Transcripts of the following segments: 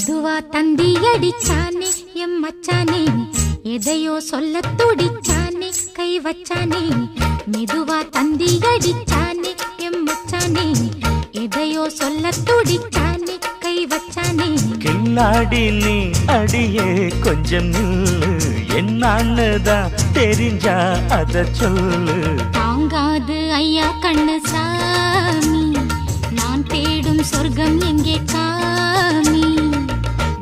தந்தி அடிச்சானே M மச்சானே எதையோ சொல்ல துடிச்சானே கை வச்சானே. மெதுவா தந்தி அடிச்சானே எம் மச்சானே எதையோ சொல்ல துடிச்சானே கை வச்சானே. கில்லாடி நீ அடியே கொஞ்சம் என்னான்னுதான் தெரிஞ்சா அத சொல்லு. தாங்காது ஐயா கண்ணு சாமி நான் தேடும் சொர்க்கம் எங்கே காமி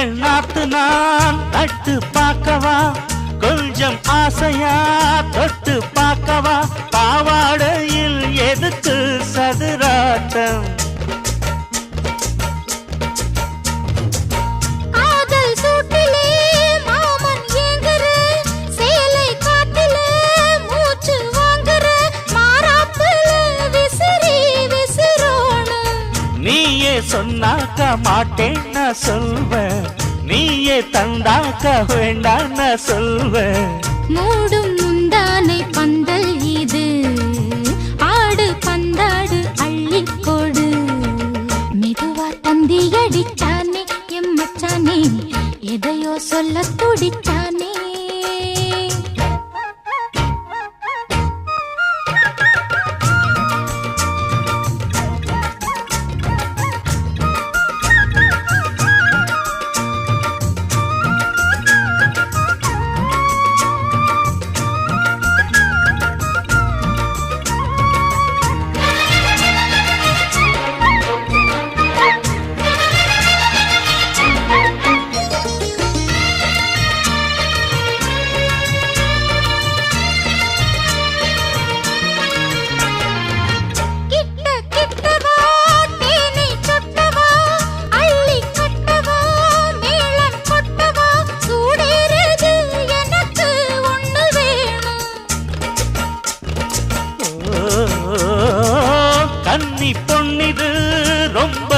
மஞ்சள் நாத்து நான் நட்டு பார்க்கவா? கொஞ்சம் ஆசையா தொட்டு பார்க்கவா? பாவாடையில் எதுக்கு சதுராட்டம்? நீயே சொன்னாக்க மாட்டேன் நான் சொல்வேன் நீயே தந்தாக்க வேண்டாம் நான் சொல்வேன் மூடும் முந்தானை பந்தல் இது. ஆடு பந்தாடு அள்ளிக்கோடு மெதுவா தந்தி அடிச்சானே எம்மச்சானே எதையோ சொல்ல துடிச்சானே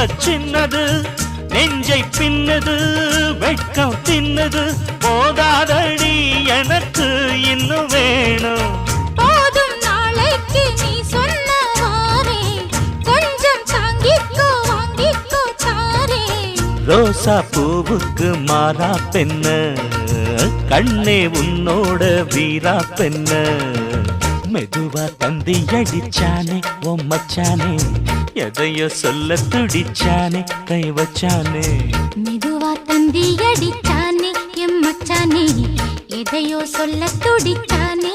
சின்னது நெஞ்சை பின்னது வெட்கம் தின்னது. போதாதடி எனக்கு இன்னும் வேணும். போதும் நாளைக்கு நீ சொன்னவாறே கொஞ்சம் தாங்கிக்கோ வாங்கிக்கோ தாரே. ரோசா பூவுக்கு மாறா பெண்ண. கண்ணே உன்னோட வீரா பெண்ண. மெதுவா தந்தி அடிச்சானே ஓ மச்சானே. எதையோ சொல்ல துடிச்சானே கை வச்சானே. மெதுவா தந்தி அடிச்சானே எம்மச்சானே எதையோ சொல்ல துடிச்சானே.